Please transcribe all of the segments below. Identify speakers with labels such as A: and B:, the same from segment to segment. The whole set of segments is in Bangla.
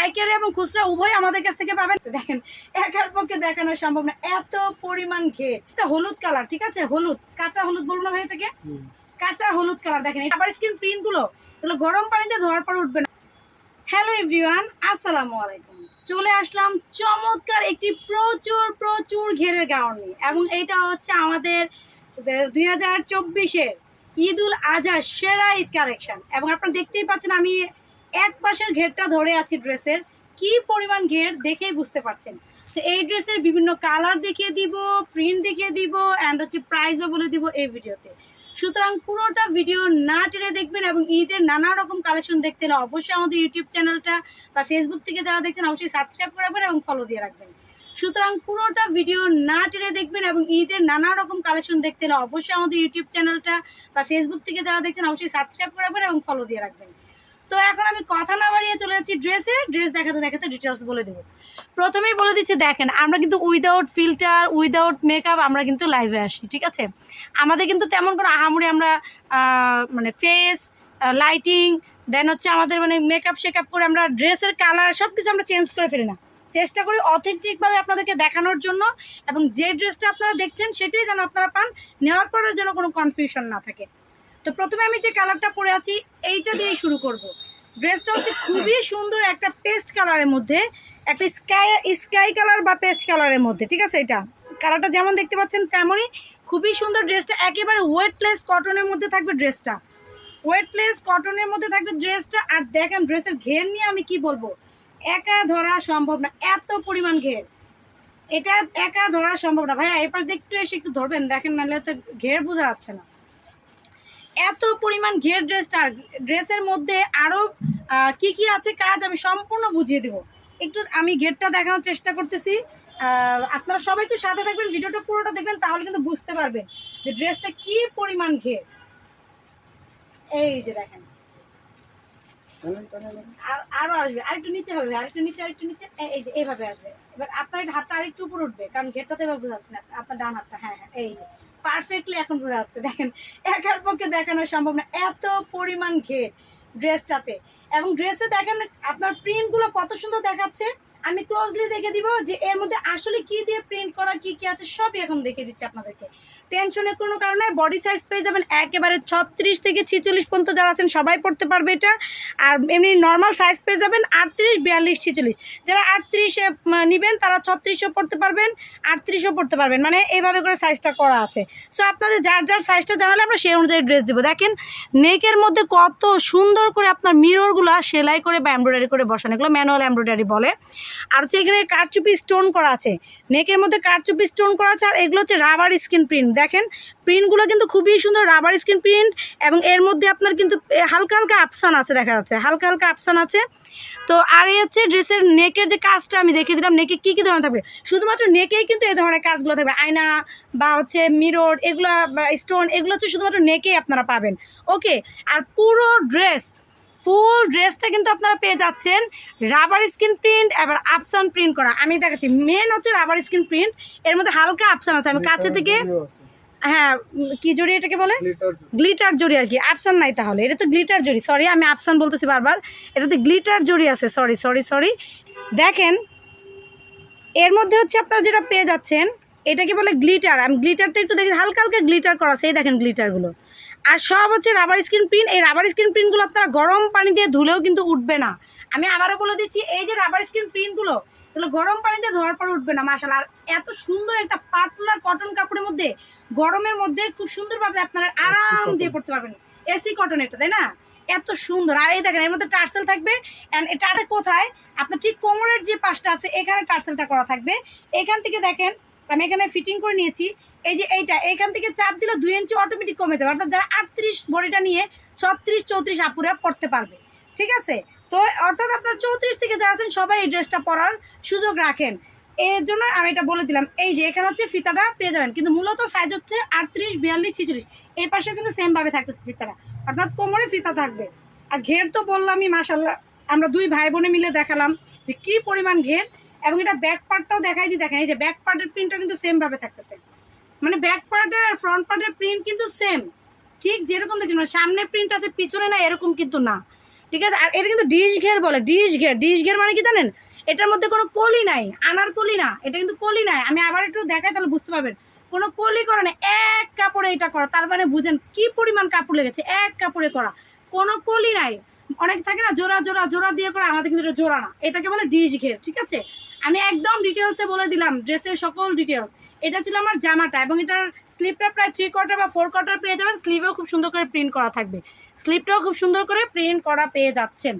A: পাইকারি এবং খুচরা উভয় আমাদের কাছ থেকে পাবেন। দেখেন একার পক্ষে দেখানো সম্ভব না। এত পরিমাণ ঘের। এটা হলুদ কালার ঠিক আছে? হলুদ কাঁচা হলুদ বলব না ভাই এটাকে? কাঁচা হলুদ কালার দেখেন আবার স্কিন প্রিন্টগুলো এগুলো গরম পানিতে ধোয়ার পর উঠবে না। হ্যালো এভরিওয়ান আসসালামু আলাইকুম। চলে আসলাম চমৎকার একটি প্রচুর প্রচুর ঘেরের গাউন নিয়ে। এবং এটা হচ্ছে আমাদের দুই হাজার চব্বিশের ঈদ উল আজহার সেরা ঈদ কালেকশন এবং আপনারা দেখতেই পাচ্ছেন আমি এক পাশের ঘেরটা ধরে আছি ড্রেসের। কি পরিমাণ ঘের দেখেই বুঝতে পারছেন। তো এই ড্রেসের বিভিন্ন কালার দেখিয়ে দিব, প্রিন্ট দেখিয়ে দিব অ্যান্ড হচ্ছে প্রাইসও বলে দিব এই ভিডিওতে। সুতরাং পুরোটা ভিডিও না টেনে দেখবেন এবং ঈদের নানা রকম কালেকশন দেখতে হলে অবশ্যই আমাদের ইউটিউব চ্যানেলটা বা ফেসবুক থেকে যারা দেখছেন, অবশ্যই সাবস্ক্রাইব করে রাখবেন এবং ফলো দিয়ে রাখবেন। সুতরাং পুরোটা ভিডিও না টেনে দেখবেন এবং ঈদের নানা রকম কালেকশন দেখতে হলে অবশ্যই আমাদের ইউটিউব চ্যানেলটা বা ফেসবুক থেকে যারা দেখছেন, অবশ্যই সাবস্ক্রাইব করে রাখবেন এবং ফলো দিয়ে রাখবেন। তো এখন আমি কথা না বাড়িয়ে চলে যাচ্ছি ড্রেসে। ড্রেস দেখাতে দেখাতে ডিটেলস বলে দেবো। প্রথমেই বলে দিচ্ছি, দেখেন, আমরা কিন্তু উইদাউট ফিল্টার উইদাউট মেকআপ আমরা কিন্তু লাইভে আসি, ঠিক আছে? আমাদের কিন্তু তেমন কোনো আহামরি আমরা মানে ফেস লাইটিং দেন হচ্ছে আমাদের মানে মেকআপ শেকআপ করে আমরা ড্রেসের কালার সব কিছু আমরা চেঞ্জ করে ফেলি না। চেষ্টা করি অথেন্টিকভাবে আপনাদেরকে দেখানোর জন্য এবং যে ড্রেসটা আপনারা দেখছেন সেটাই যেন আপনারা পান। নেওয়ার পরেও যেন কোনো কনফিউশন না থাকে। তো প্রথমে আমি যে কালারটা পরে আছি, এইটা দিয়েই শুরু করব। ড্রেসটা হচ্ছে খুবই সুন্দর একটা পেস্ট কালারের মধ্যে, একটা স্কাই স্কাই কালার বা পেস্ট কালারের মধ্যে, ঠিক আছে এটা? কালারটা যেমন দেখতে পাচ্ছেন তেমনই খুবই সুন্দর ড্রেসটা একেবারে ওয়েটলেস কটনের মধ্যে থাকবে ড্রেসটা ওয়েটলেস কটনের মধ্যে থাকবে ড্রেসটা আর দেখেন ড্রেসের ঘের নিয়ে আমি কি বলব? একা ধরা সম্ভব না, এত পরিমাণ ঘের। এটা একা ধরা সম্ভব না। ভাইয়া এবার একটু এসে একটু ধরবেন, দেখেন নাহলে তো ঘের বোঝা যাচ্ছে না। এত পরিমাণ ঘের ড্রেসটা ড্রেসের মধ্যে আরও কি কি আছে কাজ আমি সম্পূর্ণ বুঝিয়ে দেবো। একটু আমি ঘেরটা দেখানোর চেষ্টা করতেছি। আপনারা সবাই একটু সাথে থাকবেন, ভিডিওটা পুরোটা দেখবেন, তাহলে কিন্তু বুঝতে পারবেন যে ড্রেসটা কি পরিমাণ ঘের। এই যে দেখেন। আর আসবে, আরেকটু নিচে হবে, আরেকটু নিচে আরেকটু নিচে এই যে এইভাবে আসবে। এবার আপনার হাতটা আরেকটু উপরে উঠবে, কারণ ঘেরটা তো এভাবে বোঝা যাচ্ছে না, আপনার ডান হাতটা হ্যাঁ হ্যাঁ এই যে। পারফেক্টলি এখন বোঝা যাচ্ছে। দেখেন, একার পক্ষে দেখানো সম্ভব না। এত পরিমাণ ঘের ড্রেসটাতে। এবং ড্রেসে দেখেন, আপনার প্রিন্টগুলো কত সুন্দর দেখাচ্ছে। আমি ক্লোজলি দেখে দিব যে এর মধ্যে আসলে কি দিয়ে প্রিন্ট করা, কি কি আছে, সবই এখন দেখে দিচ্ছি আপনাদেরকে। টেনশনের কোনো কারণে বডি সাইজ পেয়ে যাবেন একেবারে ছত্রিশ থেকে ছিচল্লিশ পর্যন্ত যারা আছেন, সবাই পড়তে পারবে এটা। আর এমনি নর্মাল সাইজ পেয়ে যাবেন আটত্রিশ, বিয়াল্লিশ, ছিচল্লিশ। যারা আটত্রিশে নেবেন, তারা ছত্রিশও পড়তে পারবেন, আটত্রিশও পড়তে পারবেন। মানে এইভাবে করে সাইজটা করা আছে। সো আপনাদের যার যার সাইজটা জানালে আমরা সেই অনুযায়ী ড্রেস দেবো। দেখেন নেকের মধ্যে কত সুন্দর করে আপনার মিররগুলো সেলাই করে বা এমব্রয়ডারি করে বসানো। এগুলো ম্যানুয়াল এমব্রয়ডারি বলে। আর হচ্ছে এখানে কারচুপি স্টোন করা আছে। নেকের মধ্যে কারচুপি স্টোন করা আছে, আর এগুলো হচ্ছে রাবার স্কিন প্রিন্ট দেখেন প্রিন্টগুলো কিন্তু খুবই সুন্দর রাবার স্কিন প্রিন্ট এবং এর মধ্যে আপনার কিন্তু হালকা হালকা আপসান আছে দেখা যাচ্ছে হালকা হালকা আপসান আছে। তো আর এই হচ্ছে ড্রেসের নেকের যে কাজটা আমি দেখিয়ে দিলাম নেকে কী কী ধরনের থাকবে? শুধুমাত্র নেকেই কিন্তু এই ধরনের কাজগুলো থাকবে আয়না বা হচ্ছে মিরর এগুলো স্টোন এগুলো হচ্ছে শুধুমাত্র নেকেই আপনারা পাবেন। ওকে আর পুরো ড্রেস ফুল ড্রেসটা কিন্তু আপনারা পেয়ে যাচ্ছেন রাবার স্কিন প্রিন্ট এবার আপসান প্রিন্ট করা। আমি দেখাচ্ছি মেন হচ্ছে রাবার স্কিন প্রিন্ট এর মধ্যে হালকা আপসান আছে আমি কাছে থেকে হ্যাঁ কি জড়ি এটাকে বলে? গ্লিটার জড়ি। আর কি। আপসান নাই তাহলে। এটা তো গ্লিটার জড়ি। সরি আমি আপসান বলতেছি বারবার। এটাতে গ্লিটার জড়ি আছে। সরি সরি সরি দেখেন এর মধ্যে হচ্ছে আপনারা যেটা পেয়ে যাচ্ছেন এটাকে বলে গ্লিটার আমি গ্লিটারটা একটু দেখি। হালকা হালকা গ্লিটার করা সেই দেখেন গ্লিটারগুলো আর সব হচ্ছে রাবার স্ক্রিন প্রিন্ট এই রাবার স্ক্রিন প্রিন্টগুলো আপনারা গরম পানি দিয়ে ধুলেও কিন্তু উঠবে না। আমি আবারও বলে দিচ্ছি এই যে রাবার স্ক্রিন প্রিন্টগুলো এগুলো গরম পানিতে ধোয়ার পর উঠবে না মাসাল আর এত সুন্দর একটা পাতলা কটন কাপড়ের মধ্যে গরমের মধ্যে খুব সুন্দরভাবে আপনারা আরাম দিয়ে পড়তে পারবেন। এসি কটন এটা তাই না? এত সুন্দর। আর এই দেখেন এর মধ্যে টার্সেল থাকবে। অ্যান্ড এটা কোথায়? আপনার ঠিক কোমরের যে পাশটা আছে এখানে টার্সেলটা করা থাকবে। এখান থেকে দেখেন আমি এখানে ফিটিং করে নিয়েছি। এই যে এইটা এখান থেকে চাপ দিলে দুই ইঞ্চি অটোমেটিক কমে যাবে। অর্থাৎ যারা আটত্রিশ বডিটা নিয়ে ছত্রিশ চৌত্রিশ আপুরে পড়তে পারবে। ঠিক আছে? তো অর্থাৎ আপনার চৌত্রিশ থেকে যারা আছেন, সবাই এই ড্রেসটা পরার সুযোগ রাখেন। এর জন্য আমি এটা বলে দিলাম। এই যে, এখানে হচ্ছে ফিতাটা পেয়ে যাবেন। কিন্তু মূলত সাইজ হচ্ছে আটত্রিশ, বিয়াল্লিশ, ছিচল্লিশ। এই পাশেও কিন্তু সেমভাবে থাকতেছে ফিতাটা। অর্থাৎ কোমরে ফিতা থাকবে। আর ঘের তো বললামই মাসাল্লাহ আমরা দুই ভাই বোনে মিলে দেখালাম যে কী পরিমাণ ঘের। এবং এটা ব্যাক পার্টটাও দেখাই দিই দেখেন, এই যে ব্যাক পার্টের প্রিন্টটা কিন্তু সেমভাবে থাকতেছে। মানে ব্যাক পার্টের আর ফ্রন্ট পার্টের প্রিন্ট কিন্তু সেম ঠিক যেরকম দেখছেন মানে সামনে প্রিন্ট আছে, পিছনে না, এরকম কিন্তু না। ঠিক আছে? আর এটা কিন্তু ডিশ ঘের বলে, ডিশ ঘের। ডিশ ঘের মানে কি জানেন? এটার মধ্যে কোনো কলি নাই আনার কলি না, এটা কিন্তু কলি নাই। আমি আবার একটু দেখাই তাহলে বুঝতে পারবেন। কোনো কলি করে না, এক কাপড়ে এটা করা। তার মানে বুঝেন কি পরিমাণ কাপড় লেগেছে, এক কাপড়ে করা। কোনো কলি নাই। অনেক থাকে না, জোড়া জোড়া জোড়া দিয়ে করা, আমাদের কিন্তু এটা জোড়া না। এটাকে বলে ডিশ ঘের, ঠিক আছে? আমি একদম ডিটেলসে বলে দিলাম, ড্রেসের সকল ডিটেলস এটা ছিল আমার জামাটা এবং এটার স্লিপটা প্রায় থ্রি কোয়ার্টার বা ফোর কোয়ার্টার পেয়ে যাবেন স্লিভেও খুব সুন্দর করে প্রিন্ট করা থাকবে। স্লিপটাও খুব সুন্দর করে প্রিন্ট করা পেয়ে যাচ্ছেন।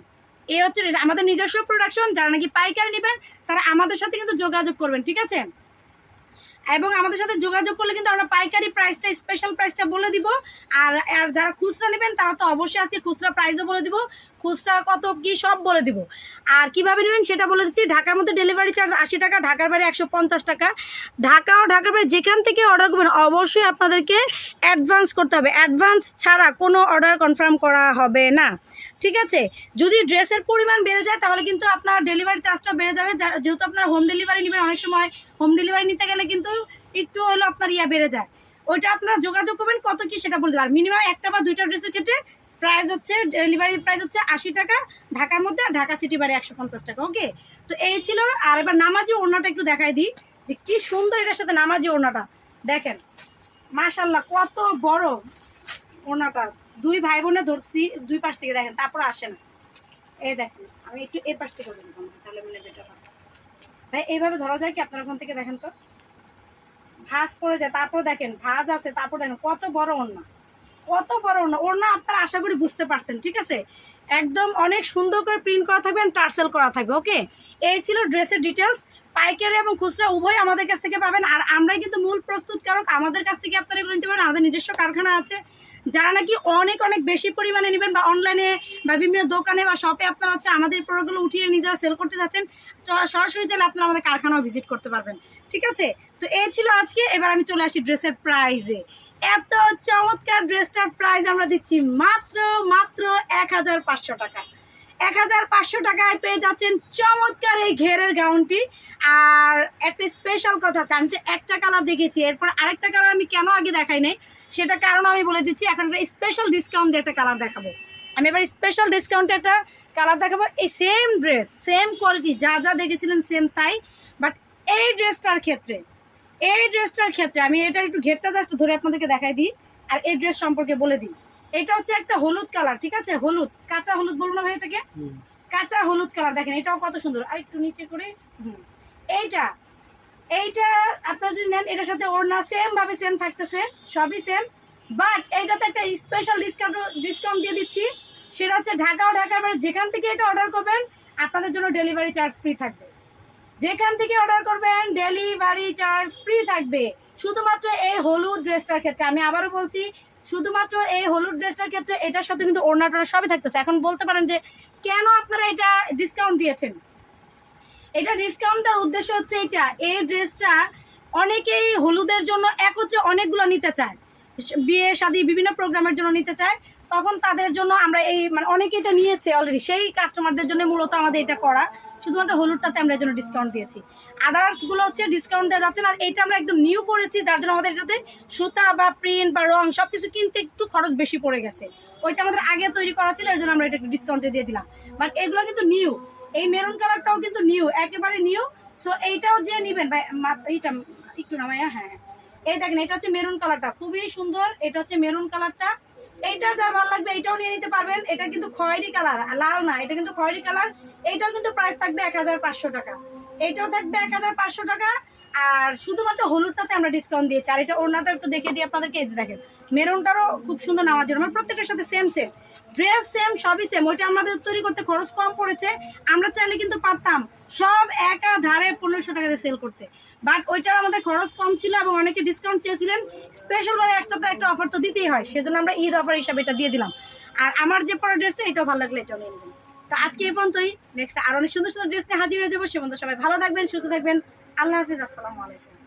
A: এই হচ্ছে আমাদের নিজস্ব প্রোডাকশন যারা নাকি পাইকারি নেবেন, তারা আমাদের সাথে কিন্তু যোগাযোগ করবেন, ঠিক আছে? এবং আমাদের সাথে যোগাযোগ করলে কিন্তু আমরা পাইকারি প্রাইসটা স্পেশাল প্রাইসটা বলে দিব। আর আর যারা খুচরা নেবেন, তারা তো অবশ্যই আজকে খুচরা প্রাইসও বলে দিব, খুচরা কত কি সব বলে দিব। আর কীভাবে নেবেন সেটা বলে দিচ্ছি, ঢাকার মধ্যে ডেলিভারি চার্জ আশি টাকা, ঢাকার বাইরে একশো পঞ্চাশ টাকা। ঢাকা ও ঢাকার বাইরে যেখান থেকে অর্ডার করবেন, অবশ্যই আপনাদেরকে অ্যাডভান্স করতে হবে। অ্যাডভান্স ছাড়া কোনো অর্ডার কনফার্ম করা হবে না। ঠিক আছে? যদি ড্রেসের পরিমাণ বেড়ে যায়, তাহলে কিন্তু আপনার ডেলিভারি চার্জটা বেড়ে যাবে। যেহেতু আপনার হোম ডেলিভারি নেবেন, অনেক সময় হোম ডেলিভারি নিতে গেলে কিন্তু একটু হলো আপনার ইয়া বেড়ে যায়। ওইটা আপনারা যোগাযোগ করবেন, কত কি সেটা বলতে পারেন মিনিমাম একটা বা দুইটা ড্রেসের ক্ষেত্রে প্রাইস হচ্ছে ডেলিভারি প্রাইস হচ্ছে আশি টাকা, ঢাকার মধ্যে আর ঢাকা সিটি বাড়ি একশো পঞ্চাশ টাকা ওকে তো এই ছিল, আর এবার নামাজি ওড়নাটা একটু দেখাই দিই, যে কি সুন্দর এটার সাথে নামাজি ওড়নাটা। দেখেন মাশাল্লাহ কত বড় ওড়নাটা। দুই ভাই বোনে ধরছি, দুই পাশ থেকে দেখেন, তারপর আসে না। এই দেখেন, আমি একটু এই পাশ থেকে তাহলে ভাই, এইভাবে ধরা যায় কি আপনার ওখান থেকে দেখেন তো? ভাঁজ পড়ে যায়, তারপর দেখেন ভাঁজ আছে, তারপর দেখেন কত বড় ওড়না। কত বড় ওড়না ওড়না আপনারা আশা করি বুঝতে পারছেন, ঠিক আছে? একদম অনেক সুন্দর করে প্রিন্ট করা থাকবে টার্সেল করা থাকবে ওকে এই ছিল ড্রেসের ডিটেলস পাইকারি এবং খুচরা উভয় আমাদের কাছ থেকে পাবেন। আর আমরাই কিন্তু মূল প্রস্তুতকারক আমাদের কাছ থেকে আপনারা এগুলো নিতে পারেন, আমাদের নিজস্ব কারখানা আছে। যারা নাকি অনেক অনেক বেশি পরিমাণে নেবেন বা অনলাইনে বা বিভিন্ন দোকানে বা শপে আপনারা হচ্ছে আমাদের প্রোডাক্টগুলো উঠিয়ে নিজেরা সেল করতে যাচ্ছেন সরাসরি চাইলে আপনারা আমাদের কারখানাও ভিজিট করতে পারবেন, ঠিক আছে? তো এই ছিল আজকে, এবার আমি চলে আসি ড্রেসের প্রাইজে এত চমৎকার ড্রেসটার প্রাইস আমরা দিচ্ছি মাত্র মাত্র এক হাজার পাঁচশো টাকা। এক হাজার পাঁচশো টাকায় পেয়ে যাচ্ছেন চমৎকার এই ঘেরের গাউনটি। আর একটা স্পেশাল কথা আছে, আমি যে একটা কালার দেখেছি এরপর আরেকটা কালার আমি কেন আগে দেখাই নাই সেটা কারণ আমি বলে দিচ্ছি, এখন একটা স্পেশাল ডিসকাউন্ট দিয়ে একটা কালার দেখাবো। আমি এবার স্পেশাল ডিসকাউন্টে একটা কালার দেখাবো, এই সেম ড্রেস সেম কোয়ালিটি যা যা দেখেছিলেন সেম তাই। বাট এই ড্রেসটার ক্ষেত্রে, এই ড্রেসটার ক্ষেত্রে আমি এটা একটু ঘেরটা জাস্ট ধরে আপনাদেরকে দেখাই দিই, আর এই ড্রেস সম্পর্কে বলে দিই। এটা হচ্ছে একটা হলুদ কালার ঠিক আছে? হলুদ। কাঁচা হলুদ বলব না ভাই এটাকে? কাঁচা হলুদ কালার দেখেন এটাও কত সুন্দর। আর একটু নিচে করে এইটা এইটা আপনারা যদি নেন এটার সাথে ওড়না সেম ভাবে সেম থাকতেছে সবই সেম বাট এইটাতে একটা স্পেশাল ডিসকাউন্ট ডিসকাউন্ট দিয়ে দিচ্ছি। সেটা হচ্ছে ঢাকা ও ঢাকার বাইরে যেখান থেকে এটা অর্ডার করবেন আপনাদের জন্য ডেলিভারি চার্জ ফ্রি থাকবে। যেখান থেকে অর্ডার করবেন ডেলিভারি চার্জ ফ্রি থাকবে। শুধুমাত্র এই হলুদ ড্রেসটার ক্ষেত্রে, আমি আবারও বলছি, শুধুমাত্র এই হলুদ ড্রেসটার ক্ষেত্রে, এটার সাথে কিন্তু ওড়নাটা সবই থাকতেছে। এখন বলতে পারেন যে, কেন আপনারা এটা ডিসকাউন্ট দিয়েছেন? এটা ডিসকাউন্ট দেওয়ার উদ্দেশ্য হচ্ছে এটা এই ড্রেসটা অনেকেই হলুদের জন্য একত্রে অনেকগুলো নিতে চায়। বিয়ে শাদী বিভিন্ন প্রোগ্রামের জন্য নিতে চায়, তখন তাদের জন্য আমরা এই মানে অনেকে এটা নিয়েছে অলরেডি সেই কাস্টমারদের জন্য মূলত আমাদের এটা করা, শুধুমাত্র হলুদটাতে আমরা এর জন্য ডিসকাউন্ট দিয়েছি। আদার্সগুলো হচ্ছে ডিসকাউন্ট দেওয়া যাচ্ছে না এইটা আমরা একদম নিউ করেছি, যার জন্য আমাদের এটাতে সুতা বা প্রিন্ট বা রং সব কিছু কিনতে একটু খরচ বেশি পড়ে গেছে। ওইটা আমাদের আগে তৈরি করা ছিল এই জন্য আমরা এটা একটু ডিসকাউন্টে দিয়ে দিলাম। বাট এগুলো কিন্তু নিউ এই মেরুন কালারটাও কিন্তু নিউ একেবারে নিউ সো এইটাও যে নিবেন, ভাই এইটা একটু নামাইয়া হ্যাঁ হ্যাঁ। এই দেখেন, এটা হচ্ছে মেরুন কালারটা। খুবই সুন্দর, এটা হচ্ছে মেরুন কালারটা। এইটা যার ভালো লাগবে এটাও নিয়ে নিতে পারবেন। এটা কিন্তু খয়েরি কালার, লাল না, এটা কিন্তু খয়েরি কালার। এইটাও কিন্তু প্রাইস থাকবে এক হাজার পাঁচশো টাকা। এইটাও থাকবে এক হাজার পাঁচশো টাকা। আর শুধুমাত্র হলুদটাতে আমরা ডিসকাউন্ট দিয়েছি। আর এটা ওড়নাটা একটু দেখে দিই আপনাদেরকে যে দেখেন, মেরুনটারও খুব সুন্দর নামার জন্য আমার প্রত্যেকটার সাথে সেম সেম ড্রেস সেম সবই সেম ওইটা আমাদের তৈরি করতে খরচ কম পড়েছে। আমরা চাইলে কিন্তু পারতাম। সব একা ধারে পনেরোশো টাকাতে সেল করতে। বাট ওইটার আমাদের খরচ কম ছিল এবং অনেকে ডিসকাউন্ট চেয়েছিলেন। স্পেশালভাবে একটা তো একটা অফার তো দিতেই হয়, সেজন্য আমরা ঈদ অফার হিসাবে এটা দিয়ে দিলাম। আর আমার যে পরের ড্রেসটা এটাও ভালো লাগল এটাও নিয়ে তো আজকে এই পর্যন্তই। নেক্সট আর অনেক সুন্দর সুন্দর ড্রেস নিয়ে হাজির হয়ে যাব। সে সবাই ভালো থাকবেন, সুস্থ থাকবেন। আল্লাহ হাফিজ, আসসালামু আলাইকুম।